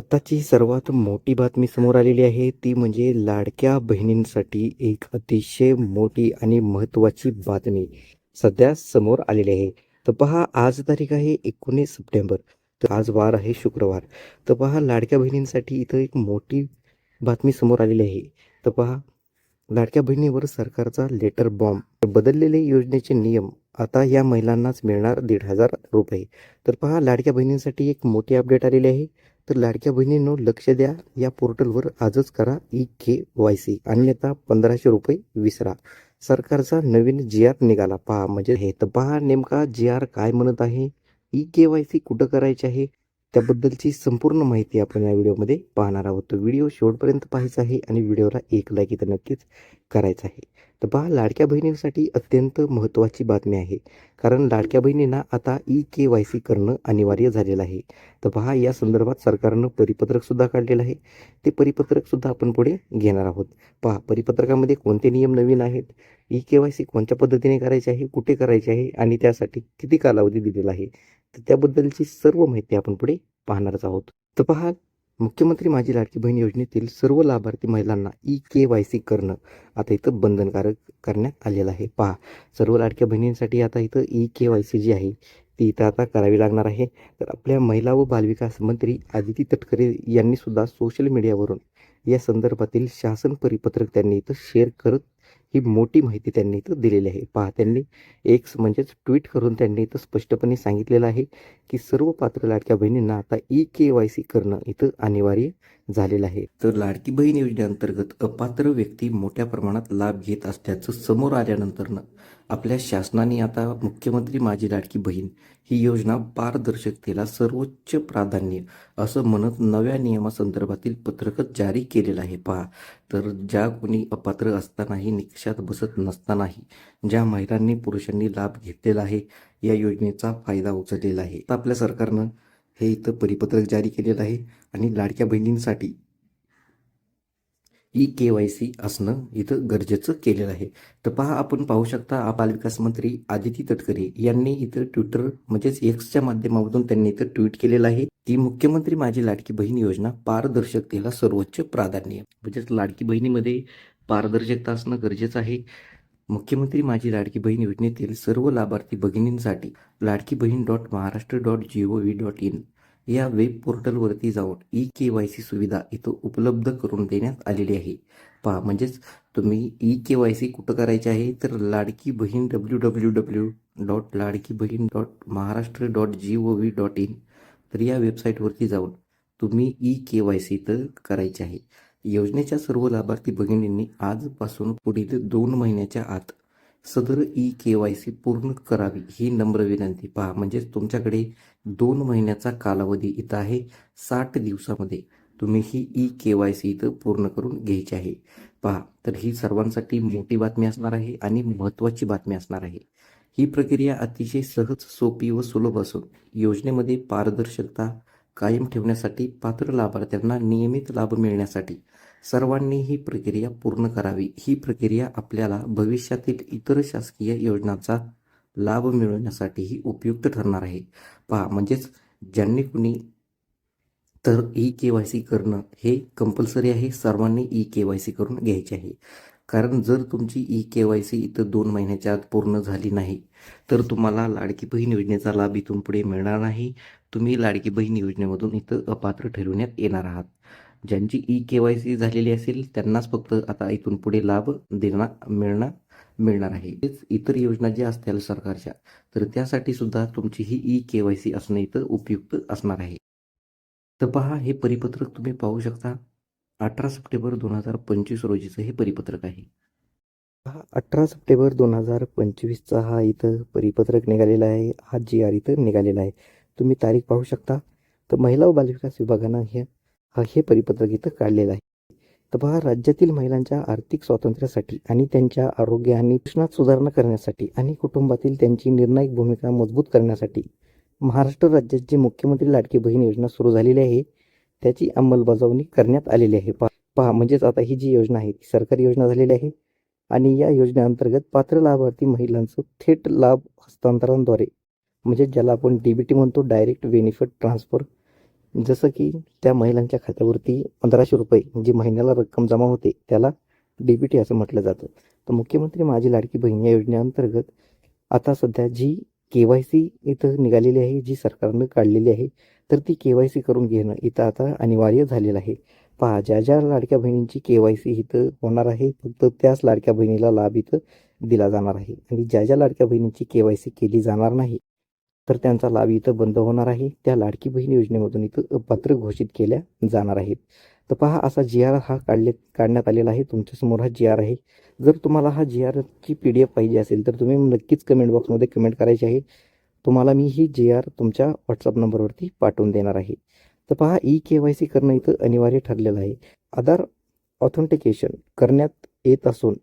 आत्ताची सर्वात मोठी बातमी समोर आलेली आहे ती म्हणजे लाडक्या बहिणींसाठी एक अतिशय मोठी आणि महत्त्वाची बातमी सध्या समोर आलेली आहे. तर पहा आज तारीख आहे एकोणीस सप्टेंबर तर आज वार आहे शुक्रवार. तर पहा लाडक्या बहिणींसाठी इथं एक मोठी बातमी समोर आलेली आहे. तर पहा लाडक्या बहिणीवर सरकारचा लेटर बॉम्ब बदललेले योजनेचे नियम आता या महिलांनाच मिळणार दीड हजार रुपये. तर पहा लाडक्या बहिणींसाठी एक मोठी अपडेट आलेली आहे. तर लाडक्या बहिणींनो लक्ष द्या. या पोर्टलवर आजच करा ई के वाय सी. अन्यथा पंधराशे रुपये विसरा. सरकारचा नवीन जी आर निघाला. पहा म्हणजे हे तर पहा नेमका जी आर काय म्हणत आहे. ई के वाय सी कुठं करायची आहे? त्याबद्दलची संपूर्ण माहिती आपण या व्हिडिओमध्ये पाहणार आहोत. तो व्हिडिओ शेवटपर्यंत पाहायचा आहे आणि व्हिडिओला एक लाईक इथं नक्कीच करायचं आहे. तर पहा लाडक्या बहिणींसाठी अत्यंत महत्त्वाची बातमी आहे. कारण लाडक्या बहिणींना आता ई के वाय सी करणं अनिवार्य झालेलं आहे. तर पहा या संदर्भात सरकारनं परिपत्रकसुद्धा काढलेलं आहे. ते परिपत्रकसुद्धा आपण पुढे घेणार आहोत. पहा परिपत्रकामध्ये कोणते नियम नवीन आहेत? ई के वाय सी कोणत्या पद्धतीने करायचे आहे? कुठे करायचे आहे? आणि त्यासाठी किती कालावधी दिलेला आहे? तर त्याबद्दलची सर्व माहिती आपण पुढे पाहणारच आहोत. तर पहा मुख्यमंत्री माझी लाडकी बहीण योजनेतील सर्व लाभार्थी महिलांना ई के वाय सी करणं आता इथं बंधनकारक करण्यात आलेलं आहे. पहा सर्व लाडक्या बहिणींसाठी आता इथं ई के वाय सी जी आहे ती इथं आता करावी लागणार आहे. तर आपल्या महिला व बालविकास मंत्री आदिती तटकरे यांनी सुद्धा सोशल मीडियावरून या संदर्भातील शासन परिपत्रक त्यांनी इथं शेअर करत ही मोठी माहिती त्यांनी इथं दिलेली आहे. पहा त्यांनी एक्स म्हणजेच ट्विट करून त्यांनी इथं स्पष्टपणे सांगितलेलं आहे की सर्व पात्र लाडक्या बहिणींना आता ई के वाय सी करणं इथं अनिवार्य झालेलं आहे. तर लाडकी बहीण योजनेअंतर्गत अपात्र व्यक्ती मोठ्या प्रमाणात लाभ घेत असल्याचं समोर आल्यानंतरनं आपल्या शासनाने आता मुख्यमंत्री माझी लाडकी बहीण ही योजना पारदर्शकतेला सर्वोच्च प्राधान्य असं म्हणत नव्या नियमासंदर्भातील पत्रकच जारी केलेलं आहे. पहा तर ज्या कोणी अपात्र असतानाही निकषात बसत नसतानाही ज्या महिलांनी पुरुषांनी लाभ घेतलेला आहे या योजनेचा फायदा उचललेला आहे. तर आपल्या सरकारनं हे इथं परिपत्रक जारी केलेलं आहे आणि लाडक्या बहिणींसाठी ई के वाय सी असणं इथं गरजेचं केलेलं आहे. तर पहा आपण पाहू शकता बालविकास मंत्री आदिती तटकरे यांनी इथं ट्विटर म्हणजेच एक्सच्या माध्यमातून त्यांनी इथं ट्विट केलेलं आहे की मुख्यमंत्री माझी लाडकी बहीण योजना पारदर्शकतेला सर्वोच्च प्राधान्य म्हणजेच लाडकी बहिणीमध्ये पारदर्शकता असणं गरजेचं आहे. मुख्यमंत्री माझी लाडकी बहीण योजनेतील सर्व लाभार्थी भगिनींसाठी Ladki Bahin dot Maharashtra dot G O V dot in या वेब पोर्टलवरती जाऊन ई के वाय सी सुविधा इथं उपलब्ध करून देण्यात आलेली आहे. पहा म्हणजेच तुम्ही ई के वाय सी कुठं करायची आहे? तर Ladki Bahin W W W dot Ladki Bahin dot Maharashtra dot G O V dot in तर या वेबसाईटवरती जाऊन तुम्ही ई के वाय सी इथं करायचे आहे. योजनेच्या सर्व लाभार्थी भगिनींनी आजपासून पुढील दोन महिन्याच्या आत सदर ई के वाय सी पूर्ण करावी ही नम्र विनंती. पहा म्हणजेच तुमच्याकडे दोन महिन्याचा कालावधी इथं आहे साठ दिवसामध्ये. तुम्ही ही ई के वाय सी इथं पूर्ण करून घ्यायची आहे. पहा तर ही सर्वांसाठी मोठी बातमी असणार आहे आणि महत्त्वाची बातमी असणार आहे. ही प्रक्रिया अतिशय सहज सोपी व सुलभ असून योजनेमध्ये पारदर्शकता कायम ठेवण्यासाठी पात्र लाभार्थ्यांना नियमित लाभ मिळण्यासाठी सर्वांनी ही प्रक्रिया पूर्ण करावी. ही प्रक्रिया आपल्याला भविष्यातील इतर शासकीय योजनांचा लाभ मिळवण्यासाठीही उपयुक्त ठरणार आहे. पहा म्हणजेच ज्यांनी कुणी तर ई के वाय सी करणं हे कंपल्सरी आहे. सर्वांनी ई के वाय सी करून घ्यायचे आहे. कारण जर तुमची ई के वाय सी इथं दोन महिन्याच्या आत पूर्ण झाली नाही तर तुम्हाला लाडकी बहीण योजनेचा लाभ इथून पुढे मिळणार नाही. तुम्ही लाडकी बहीण योजनेमधून इथं अपात्र ठरवण्यात येणार आहात. ज्यांची ई के वाय सी झालेली असेल त्यांनाच फक्त आता इथून पुढे लाभ देणार मिळणार मिळणार आहे. तेच इतर योजना ज्या असतील सरकारच्या तर त्यासाठी सुद्धा तुमची ही ई के वाय सी असणं इथं उपयुक्त असणार आहे. तर पहा हे परिपत्रक तुम्ही पाहू शकता. अठरा सप्टेंबर दोन हजार पंचवीस रोजीचं हे परिपत्रक आहे. हा अठरा सप्टेंबर दोन हजार पंचवीसचा हा इथं परिपत्रक निघालेला आहे. हा जी आर इथं निघालेला आहे. तुम्ही तारीख पाहू शकता. तर महिला व बालविकास विभागानं हे हा हे परिपत्रक इथं काढलेलं आहे. तर पहा राज्यातील महिलांच्या आर्थिक स्वातंत्र्यासाठी आणि त्यांच्या आरोग्य आणि शिक्षणात सुधारणा करण्यासाठी आणि कुटुंबातील त्यांची निर्णायक भूमिका मजबूत करण्यासाठी महाराष्ट्र राज्यात जी मुख्यमंत्री लाडकी बहीण योजना सुरू झालेली आहे त्याची अंमलबजावणी करण्यात आलेली आहे. पहा पहा म्हणजेच आता ही जी योजना आहे ती सरकारी योजना झालेली आहे आणि या योजनेअंतर्गत पात्र लाभार्थी महिलांचं थेट लाभ हस्तांतरणाद्वारे म्हणजे ज्याला आपण डी बी टी म्हणतो डायरेक्ट बेनिफिट ट्रान्सफर जसं की त्या महिलांच्या खात्यावरती पंधराशे रुपये जी महिन्याला रक्कम जमा होते त्याला डी बी टी असं म्हटलं जातं. तर मुख्यमंत्री माझी लाडकी बहीण या योजनेअंतर्गत आता सध्या जी के वाय सी इथं निघालेली आहे जी सरकारनं काढलेली आहे तर ती के वाय सी करून घेणं इथं आता अनिवार्य झालेलं आहे. पहा ज्या ज्या लाडक्या बहिणींची के वाय सी इथं होणार आहे फक्त त्याच लाडक्या बहिणीला लाभ इथं दिला जाणार आहे. आणि ज्या ज्या लाडक्या बहिणींची के वाय सी केली जाणार नाही तर त्यांचा लाभ इथं बंद होणार आहे. त्या लाडकी बहीण योजनेमधून इथं अपात्र घोषित केल्या जाणार आहेत. तर पहा असा जी आर हा काढले काढण्यात आलेला आहे. तुमच्यासमोर हा जी आर आहे. जर तुम्हाला हा जी आरची पी डी एफ पाहिजे असेल तर तुम्ही नक्कीच कमेंट बॉक्समध्ये कमेंट करायची आहे. तुम्हाला मी ही जी आर तुमच्या व्हॉट्सअप नंबरवरती पाठवून देणार आहे. तर पहा ई के वाय सी करणं इथं अनिवार्य ठरलेलं आहे. आधार ऑथेंटिकेशन करण्यात येत असून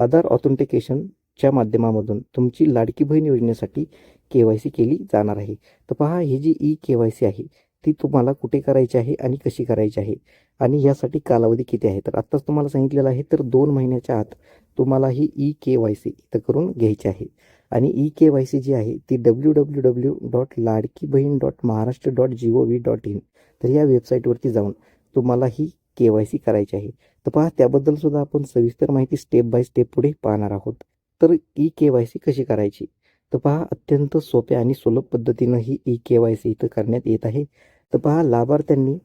आधार ऑथेंटिकेशनच्या माध्यमामधून तुमची लाडकी बहीण योजनेसाठी के वाय सी केली जाणार आहे. तर पहा ही जी ई के वाय सी आहे ती तुम्हाला कुठे करायची आहे आणि कशी करायची आहे? आणि यासाठी कालावधी किती आहे? तर आत्ताच तुम्हाला सांगितलेलं आहे तर दोन महिन्याच्या आत तुम्हाला ही ई के वाय सी इथं करून घ्यायची आहे. आणि ई के वाय सी जी आहे ती W W W dot Ladki Bahin dot Maharashtra dot G O V dot in तर या वेबसाईटवरती जाऊन तुम्हाला ही के वाय सी करायची आहे. तर पहा त्याबद्दल सुद्धा आपण सविस्तर माहिती स्टेप बाय स्टेप पुढे पाहणार आहोत. तर ई के वाय सी कशी करायची? तर पहा अत्यंत सोप्या आणि सुलभ पद्धतीनं ही ई के वाय सी इथं करण्यात येत आहे. तर पहा लाभार्थ्यांनी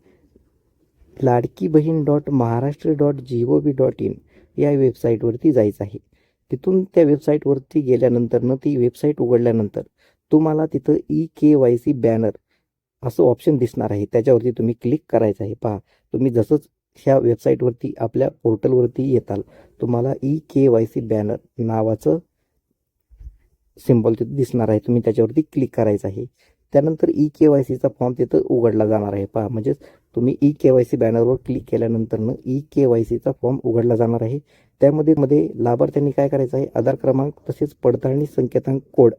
Ladki Bahin dot Maharashtra dot G O V dot in या वेबसाईटवरती जायचं आहे. तिथून त्या वेबसाईटवरती गेल्यानंतरनं ती वेबसाईट उघडल्यानंतर तुम्हाला तिथं E K Y C banner असं ऑप्शन दिसणार आहे. त्याच्यावरती तुम्ही क्लिक करायचं आहे. पहा तुम्ही जसंच ह्या वेबसाईटवरती आपल्या पोर्टलवरती येताल तुम्हाला E K Y C banner नावाचं सिम्बॉल तिथं दिसणार आहे. तुम्ही त्याच्यावरती क्लिक करायचं आहे. त्यानंतर ई के वाय सीचा फॉर्म तिथं उघडला जाणार आहे. पहा म्हणजेच तुम्ही ई के वाय सी बॅनरवर क्लिक केल्यानंतरनं ई के वाय सीचा फॉर्म उघडला जाणार आहे. त्यामध्ये मध्ये लाभार्थ्यांनी काय करायचं आहे? आधार क्रमांक तसेच पडताळणी संकेतांक कोड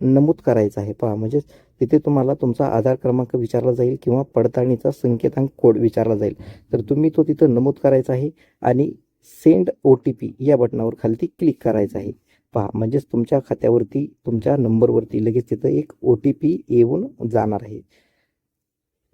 नमूद करायचा आहे. पहा म्हणजेच तिथे तुम्हाला तुमचा आधार क्रमांक विचारला जाईल किंवा पडताळणीचा संकेतांक कोड विचारला जाईल. तर तुम्ही तो तिथं नमूद करायचा आहे आणि सेंड ओ टी पी या बटनावर खालती क्लिक करायचं आहे. पहा म्हणजेच तुमच्या खात्यावरती तुमच्या नंबरवरती लगेच तिथं एक ओ टी पी येऊन जाणार आहे.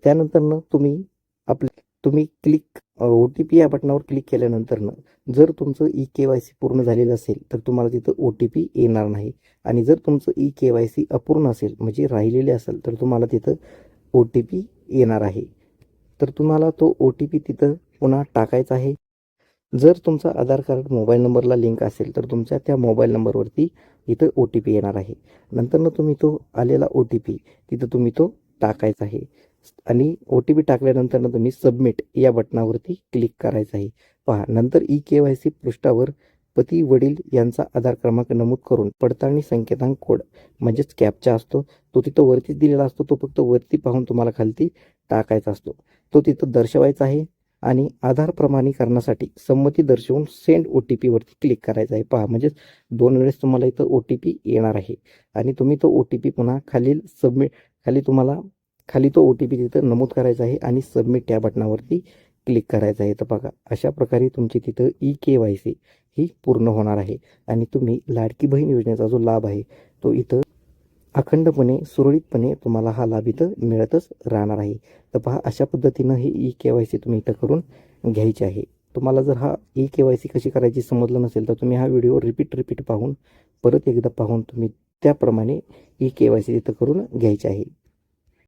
त्यानंतरनं तुम्ही आपले तुम्ही क्लिक ओ टी पी या बटनावर क्लिक केल्यानंतरनं जर तुमचं ई के वाय सी पूर्ण झालेलं असेल तर तुम्हाला तिथं ओ टी पी येणार नाही. आणि जर तुमचं ई के वाय सी अपूर्ण असेल म्हणजे राहिलेले असेल तर तुम्हाला तिथं ओ टी पी येणार आहे. तर तुम्हाला तो ओ टी पी तिथं पुन्हा टाकायचा आहे. जर तुमचा आधार कार्ड मोबाईल नंबरला लिंक असेल तर तुमच्या त्या मोबाईल नंबरवरती इथं ओ टी पी येणार आहे. नंतरनं तुम्ही तो आलेला ओ टी पी तिथं तुम्ही तो टाकायचा आहे. आणि ओ टी पी टाकल्यानंतरनं तुम्ही सबमिट या बटनावरती क्लिक करायचं आहे. पहा नंतर ई के वाय सी पृष्ठावर पती वडील यांचा आधार क्रमांक नमूद करून पडताळणी संकेतांक कोड म्हणजेच कॅपचा असतो तो तिथं वरतीच दिलेला असतो तो फक्त वरती पाहून तुम्हाला खालती टाकायचा असतो. तो तिथं दर्शवायचा आहे. आणि आधार प्रमाणीकरणासाठी संमती दर्शवून सेंड ओ टी पीवरती क्लिक करायचं आहे. पहा म्हणजेच दोन वेळेस तुम्हाला इथं ओ टी पी येणार आहे. आणि तुम्ही तो ओ टी पी पुन्हा खालील सबमिट खाली तुम्हाला खाली तो ओ टी पी तिथं नमूद करायचा आहे आणि सबमिट या बटनावरती क्लिक करायचं आहे. तर बघा अशा प्रकारे तुमची तिथं ई के वाय सी ही पूर्ण होणार आहे. आणि तुम्ही लाडकी बहीण योजनेचा जो लाभ आहे तो इथं अखंडपणे सुरळीतपणे तुम्हाला हा लाभ इथं मिळतच राहणार आहे. तर पहा अशा पद्धतीनं ही ई के वाय सी तुम्ही इथं करून घ्यायची आहे. तुम्हाला जर हा ई के वाय सी कशी करायची समजलं नसेल तर तुम्ही हा व्हिडिओ रिपीट रिपीट पाहून परत एकदा पाहून तुम्ही त्याप्रमाणे ई के वाय सी तिथं करून घ्यायची आहे.